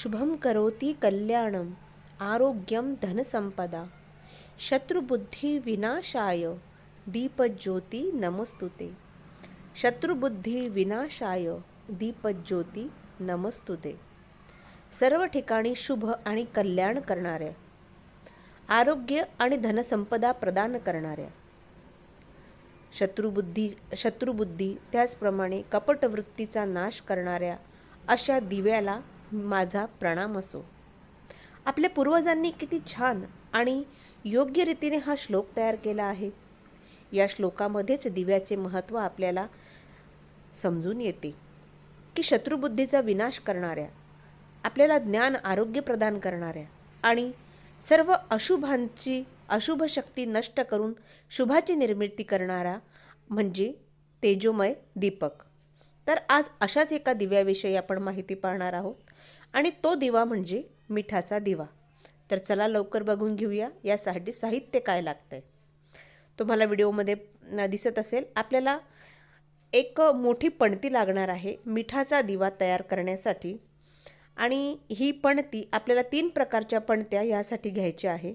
शुभम करोति कल्याणम आरोग्यम धनसंपदा शत्रुबुद्धी विनाशाय दीपज्योती नमस्तुते। शत्रुबुद्धी विनाशाय दीपज्योती नमस्तुते। सर्व ठिकाणी शुभ आणि कल्याण करणाऱ्या आरोग्य आणि धनसंपदा प्रदान करणाऱ्या। शत्रुबुद्धी शत्रुबुद्धी त्याचप्रमाणे कपटवृत्तीचा नाश करणाऱ्या अशा दिव्याला माझा प्रणाम असो. आपल्या पूर्वजांनी किती छान आणि योग्य रीतीने हा श्लोक तयार केला आहे. या श्लोकामध्येच दिव्याचे महत्त्व आपल्याला समजून येते की शत्रुबुद्धीचा विनाश करणाऱ्या आपल्याला ज्ञान आरोग्य प्रदान करणाऱ्या आणि सर्व अशुभांची अशुभ शक्ती नष्ट करून शुभाची निर्मिती करणारा म्हणजे तेजोमय दीपक. तर आज अशाच एका दिव्याविषयी आपण माहिती पाहणार आहोत. आणि तो दिवा म्हणजे मिठाचा दिवा. तर चला लवकर बघून घेऊया यासाठी साहित्य काय लागतं आहे तुम्हाला व्हिडिओमध्ये दिसत असेल आपल्याला एक मोठी पणती लागणार आहे मिठाचा दिवा तयार करण्यासाठी. आणि ही पणती आपल्याला तीन प्रकारच्या पणत्या यासाठी घ्यायच्या आहे.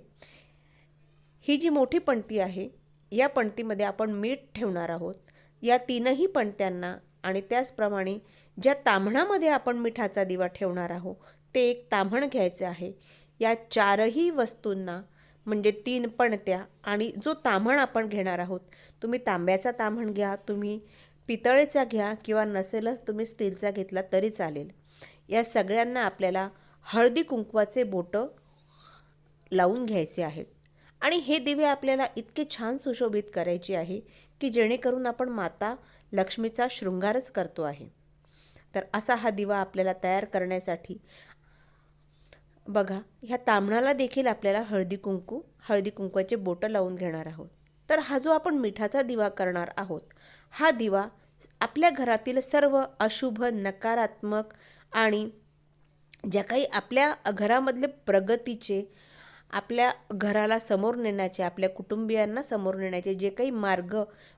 ही जी मोठी पणती आहे या पणतीमध्ये आपण मीठ ठेवणार आहोत. या तीनही पणत्यांना आणि त्याचप्रमाणे ज्या ताम्हणामध्ये आपण मिठाचा दिवा ठेवणार आहोत ते एक ताम्हण घ्यायचं आहे. या चारही वस्तूंना म्हणजे तीन पणत्या आणि जो ताम्हण आपण घेणार आहोत तुम्ही तांब्याचा ताम्हण घ्या तुम्ही पितळेचा घ्या किंवा नसेलच तुम्ही स्टीलचा घेतला तरी चालेल. या सगळ्यांना आपल्याला हळदी कुंकवाचे बोटं लावून घ्यायचे आहेत. आणि हे दिवे आपल्याला इतके छान सुशोभित करायचे आहे की जेणेकरून आपण माता लक्ष्मीचा शृंगारच करतो आहे. तर असा हा दिवा आपल्याला तयार करण्यासाठी बघा ह्या तांबणाला देखील आपल्याला हळदी कुंकू हळदी कुंकवाचे बोटं लावून घेणार आहोत. तर हा जो आपण मिठाचा दिवा करणार आहोत हा दिवा आपल्या घरातील सर्व अशुभ नकारात्मक आणि ज्या काही आपल्या घरामधले प्रगतीचे आपल्या घराला समोर नेण्याचे आपल्या कुटुंबियांना समोर नेण्याचे जे काही मार्ग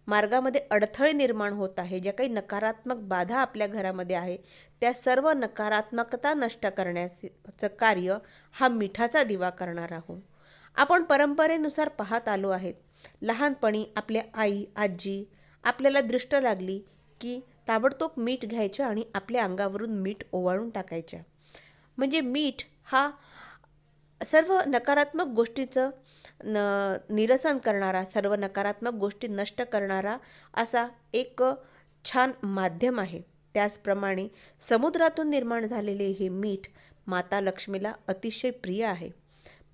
मार्गामध्ये अडथळे निर्माण होत आहे ज्या काही नकारात्मक बाधा आपल्या घरामध्ये आहे त्या सर्व नकारात्मकता नष्ट करण्याचं कार्य हा मिठाचा दिवा करणार आहोत. आपण परंपरेनुसार पाहत आलो आहेत. लहानपणी आपल्या आई आजी आपल्याला दृष्ट लागली की ताबडतोब मीठ घ्यायचं आणि आपल्या अंगावरून मीठ ओवाळून टाकायच्या म्हणजे मीठ हा सर्व नकारात्मक गोष्टीचं न निरसन करणारा सर्व नकारात्मक गोष्टी नष्ट करणारा असा एक छान माध्यम आहे. त्याचप्रमाणे समुद्रातून निर्माण झालेले हे मीठ माता लक्ष्मीला अतिशय प्रिय आहे.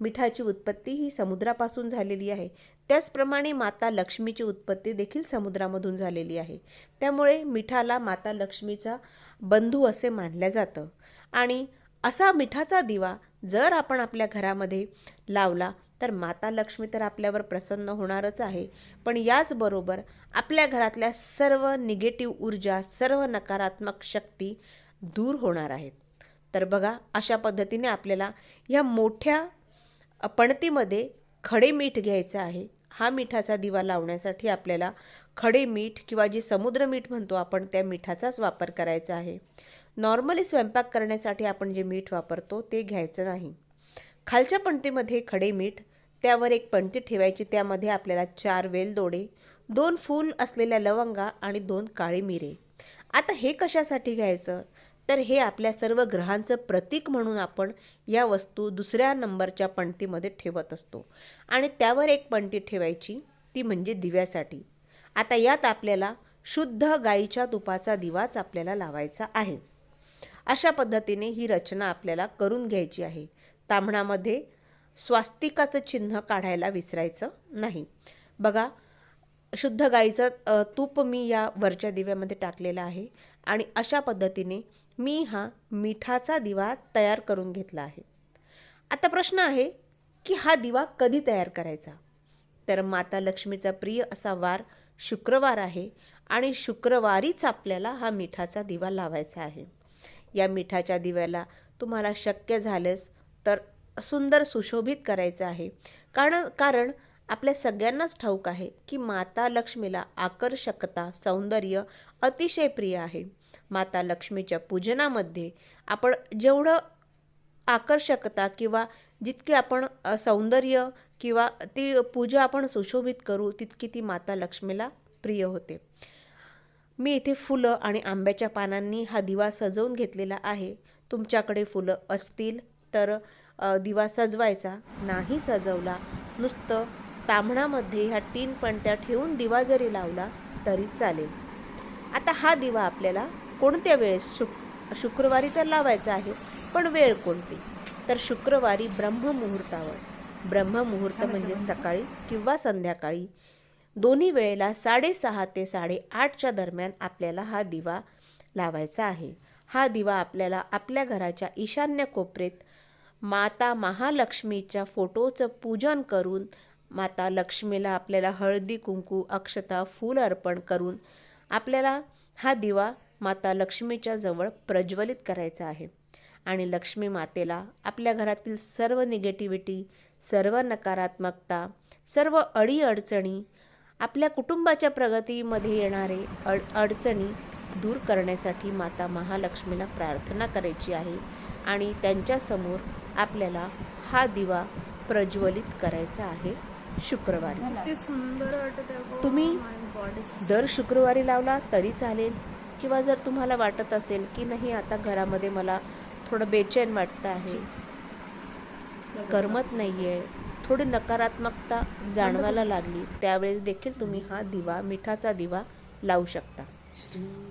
मिठाची उत्पत्ती ही समुद्रापासून झालेली आहे. त्याचप्रमाणे माता लक्ष्मीची उत्पत्ती देखील समुद्रामधून झालेली आहे. त्यामुळे मिठाला माता लक्ष्मीचा बंधू असे मानलं जातं. आणि असा मिठाचा दिवा जर आपण आपल्या घरामध्ये लावला तर माता लक्ष्मी तर आपल्यावर प्रसन्न होणारच आहे. पण याचबरोबर आपल्या घरातल्या सर्व निगेटिव्ह ऊर्जा सर्व नकारात्मक शक्ती दूर होणार आहेत. तर बघा अशा पद्धतीने आपल्याला ह्या मोठ्या पणतीमध्ये खडे मीठ घ्यायचं आहे. हा मिठाचा दिवा लावण्यासाठी आपल्याला खडे मीठ किंवा जे समुद्र मीठ म्हणतो आपण त्या मिठाचाच वापर करायचा आहे. नॉर्मली स्वयंपाक करण्यासाठी आपण जे मीठ वापरतो ते घ्यायचं नाही. खालच्या पणतीमध्ये खडे मीठ त्यावर एक पणती ठेवायची त्यामध्ये आपल्याला चार वेलदोडे दोन फूल असलेल्या लवंगा आणि दोन काळे मिरे. आता हे कशासाठी घ्यायचं? तर हे आपल्या सर्व ग्रहांचं प्रतीक म्हणून आपण या वस्तू दुसऱ्या नंबरच्या पणतीमध्ये ठेवत असतो. आणि त्यावर एक पणती ठेवायची ती म्हणजे दिव्यासाठी. आता यात आपल्याला शुद्ध गाईच्या तुपाचा दिवाच आपल्याला लावायचा आहे. अशा पद्धतीने ही रचना आपल्याला करून घ्यायची आहे. तांबणामध्ये स्वास्तिकाचं चिन्ह काढायला विसरायचं नाही. बघा शुद्ध गाईचं तूप मी या वरच्या दिव्यामध्ये टाकलेलं आहे आणि अशा पद्धतीने मी हा मिठाचा दिवा तयार करून घेतला आहे. आता प्रश्न आहे की हा दिवा कधी तयार करायचा? तर माता लक्ष्मीचा प्रिय असा वार शुक्रवार आहे आणि शुक्रवारीच आपल्याला हा मिठाचा दिवा लावायचा आहे. या मिठाच्या दिव्याला तुम्हाला शक्य झाल्यास तर सुंदर सुशोभित करायचं आहे. कारण कारण आपल्या सगळ्यांनाच ठाऊक आहे की माता लक्ष्मीला आकर्षकता सौंदर्य अतिशय प्रिय आहे. माता लक्ष्मीच्या पूजनामध्ये आपण जेवढं आकर्षकता किंवा जितके आपण सौंदर्य किंवा ती पूजा आपण सुशोभित करू तितकी ती माता लक्ष्मीला प्रिय होते. मी इथे फुलं आणि आंब्याच्या पानांनी हा दिवा सजवून घेतलेला आहे. तुमच्याकडे फुलं असतील तर दिवा सजवायचा. नाही सजवला नुसतं तांबणामध्ये ह्या तीन पणत्या ठेवून दिवा जरी लावला तरी चालेल. आता हा दिवा आपल्याला कोणत्या वेळेस शुक शुक्रवारी तर लावायचा आहे पण वेळ कोणती? तर शुक्रवारी ब्रह्ममुहूर्तावर. ब्रह्ममुहूर्त म्हणजे सकाळी किंवा संध्याकाळी. दोन्ही वेळेला साडेसहा ते साडेआठच्या दरम्यान आपल्याला हा दिवा लावायचा आहे. हा दिवा आपल्याला आपल्या घराच्या ईशान्य कोपरेत माता महालक्ष्मीच्या फोटोचं पूजन करून माता लक्ष्मीला आपल्याला हळदी कुंकू अक्षता फूल अर्पण करून आपल्याला हा दिवा माता लक्ष्मीच्या जवळ प्रज्वलित करायचा आहे. आणि लक्ष्मी मातेला आपल्या घरातील सर्व निगेटिव्हिटी सर्व नकारात्मकता सर्व अडीअडचणी आपल्या कुटुंबाच्या प्रगतीमध्ये येणारे अड अडचणी दूर करण्यासाठी माता महालक्ष्मीला प्रार्थना करायची आहे आणि त्यांच्यासमोर आपल्याला हा दिवा प्रज्वलित करायचा आहे शुक्रवारी. ते सुंदर वाटत आहे गं. तुम्ही is- दर शुक्रवारी लावला तरी चालेल. किंवा जर तुम्हाला वाटत असेल की नाही आता घरामध्ये मला थोडं बेचैन वाटतं आहे करमत नाही आहे थोडी नकारात्मकता जाणवायला लागली. त्यावेळेस देखील तुम्ही हा दिवा मिठाचा दिवा लावू शकता.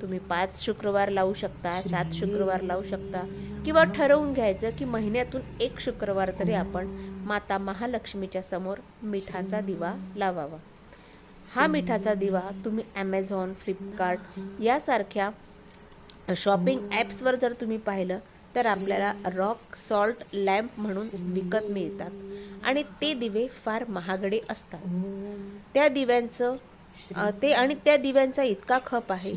तुम्ही पाच शुक्रवार लावू शकता सात शुक्रवार लावू शकता किंवा ठरवून घ्यायचं की महिन्यातून एक शुक्रवार तरी आपण माता महालक्ष्मीच्या समोर मिठाचा दिवा लावावा. हा मिठाचा दिवा तुम्ही ॲमेझॉन फ्लिपकार्ट यासारख्या शॉपिंग ॲप्सवर जर तुम्ही पाहिलं तर आपल्याला रॉक सॉल्ट लॅम्प म्हणून विकत मिळतात. आणि ते दिवे फार महागडे असतात. त्या दिव्यांचं ते आणि त्या दिव्यांचा इतका खप आहे.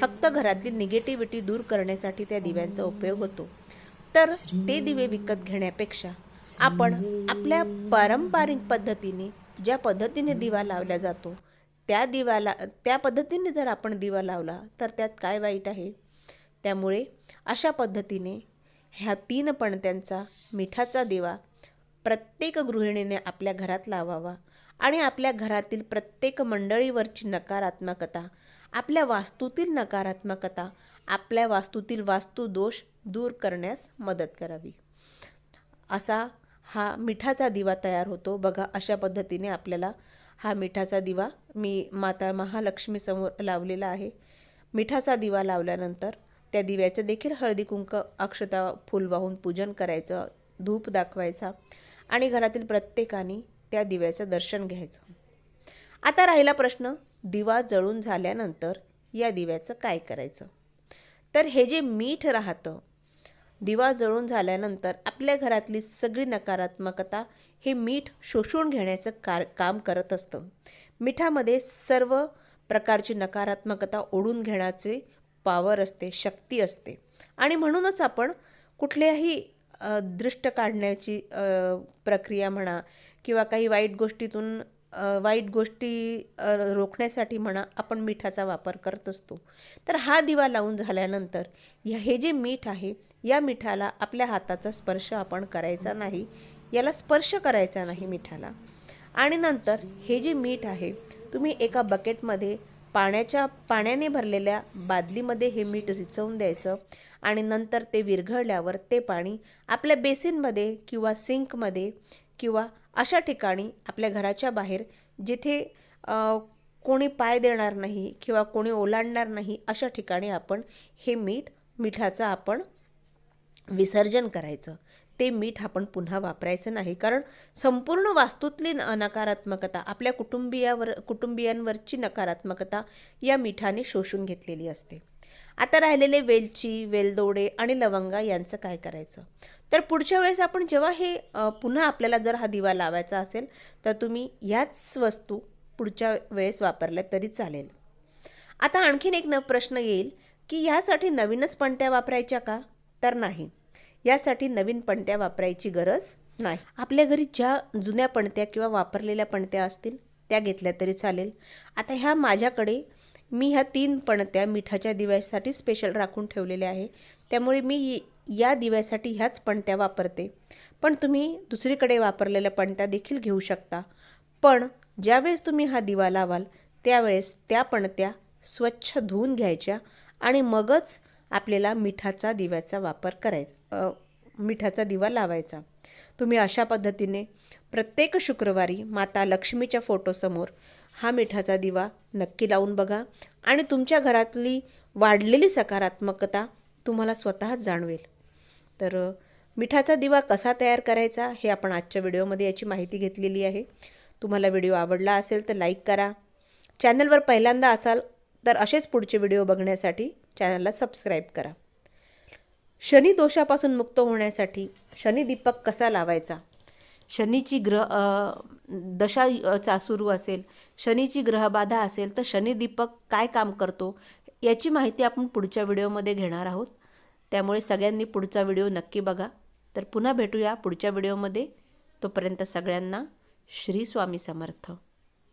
फक्त घरातली निगेटिव्हिटी दूर करण्यासाठी त्या दिव्यांचा उपयोग होतो. तर ते दिवे विकत घेण्यापेक्षा आपण आपल्या पारंपरिक पद्धतीने ज्या पद्धतीने दिवा लावला जातो त्या दिवाला त्या पद्धतीने जर आपण दिवा लावला तर त्यात काय वाईट आहे? त्यामुळे अशा पद्धतीने ह्या तीन पणत्यांचा मिठाचा दिवा प्रत्येक गृहिणीने आपल्या घरात लावावा आणि आपल्या घरातील प्रत्येक मंडळीवरची नकारात्मकता आपल्या वास्तूतील नकारात्मकता आपल्या वास्तूतील वास्तुदोष दूर करण्यास मदत करावी. असा हा मिठाचा दिवा तयार होतो. बघा अशा पद्धतीने आपल्याला हा मिठाचा दिवा मी माता महालक्ष्मीसमोर लावलेला आहे. मिठाचा दिवा लावल्यानंतर त्या दिव्याचं देखील हळदी कुंक अक्षता फुल वाहून पूजन करायचं धूप दाखवायचा आणि घरातील प्रत्येकाने त्या दिव्याचं दर्शन घ्यायचं. आता राहिला प्रश्न दिवा जळून झाल्यानंतर या दिव्याचं काय करायचं? तर हे जे मीठ राहतं दिवा जळून झाल्यानंतर आपल्या घरातली सगळी नकारात्मकता हे मीठ शोषून घेण्याचं कार काम करत असतं. मिठामध्ये सर्व प्रकारची नकारात्मकता ओढून घेण्याचे पावर असते शक्ती असते. आणि म्हणूनच आपण कुठल्याही दृष्ट काढण्याची प्रक्रिया म्हणा किंवा काही वाईट गोष्टीतून वाईट गोष्टी रोखण्यासाठी म्हणा आपण मिठाचा वापर करत असतो. तर हा दिवा लावून झाल्यानंतर ह्या- हे जे मीठ आहे या मिठाला आपल्या हाताचा स्पर्श आपण करायचा नाही. याला स्पर्श करायचा नाही मिठाला. आणि नंतर हे जे मीठ आहे तुम्ही एका बकेटमध्ये पाण्याच्या पाण्याने भरलेल्या बादलीमध्ये हे मीठ रिचवून द्यायचं आणि नंतर ते विरघळल्यावर ते पाणी आपल्या बेसिनमध्ये किंवा सिंकमध्ये किंवा अशा ठिकाणी आपल्या घराच्या बाहेर जिथे कोणी पाय देणार नाही किंवा कोणी ओलांडणार नाही अशा ठिकाणी आपण हे मीठ मिठाचं आपण विसर्जन करायचं. ते मीठ आपण पुन्हा वापरायचं नाही. कारण संपूर्ण वास्तूतली न- नकारात्मकता आपल्या कुटुंबियावर कुटुंबियांवरची नकारात्मकता या मिठाने शोषून घेतलेली असते. आता राहिलेले वेलची वेलदोडे आणि लवंगा यांचं काय करायचं? तर पुढच्या वेळेस आपण जेव्हा हे पुन्हा आपल्याला जर हा दिवा लावायचा असेल तर तुम्ही ह्याच वस्तू पुढच्या वेळेस वापरल्या तरी चालेल. आता आणखीन एक न प्रश्न येईल की ह्यासाठी नवीनच पणत्या वापरायच्या का? तर नाही. यासाठी नवीन पणत्या वापरायची गरज नाही. आपल्या घरी ज्या जुन्या पणत्या किंवा वापरलेल्या पणत्या असतील त्या घेतल्या तरी चालेल. आता ह्या माझ्याकडे मी ह्या तीन पणत्या मिठाच्या दिव्यासाठी स्पेशल राखून ठेवलेल्या आहे. त्यामुळे मी या दिव्यासाठी ह्याच पणत्या वापरते. पण तुम्ही दुसरीकडे वापरलेल्या पणत्या देखील घेऊ शकता. पण ज्यावेळेस तुम्ही हा दिवा लावाल त्यावेळेस त्या पणत्या स्वच्छ धुवून घ्यायच्या आणि मगच आपल्याला मिठाचा दिव्याचा वापर करायचा मिठाचा दिवा लावायचा. तुम्ही अशा पद्धतीने प्रत्येक शुक्रवारी माता लक्ष्मीच्या फोटोसमोर हा मिठाचा दिवा नक्की लावून बघा आणि तुमच्या घरातली वाढलेली सकारात्मकता तुम्हाला स्वतःच जाणवेल. तर मिठाचा दिवा कसा तयार करायचा हे आपण आजच्या व्हिडिओमध्ये याची माहिती घेतलेली आहे. तुम्हाला व्हिडिओ आवडला असेल तर लाईक करा. चॅनलवर पहिल्यांदा असाल तर असेच पुढचे व्हिडिओ बघण्यासाठी चॅनलला सबस्क्राईब करा. शनी दोषापासून मुक्त होण्यासाठी शनी दीपक कसा लावायचा? शनीची ग्रह दशाचा दशा सुरू असेल शनीची ग्रहबाधा असेल तर शनी दीपक काय काम करतो याची माहिती आपण पुढच्या व्हिडिओमध्ये घेणार आहोत. त्यामुळे सगळ्यांनी पुढचा व्हिडिओ नक्की बघा. तर पुन्हा भेटूया पुढच्या व्हिडिओमध्ये. तोपर्यंत सगळ्यांना श्री स्वामी समर्थ.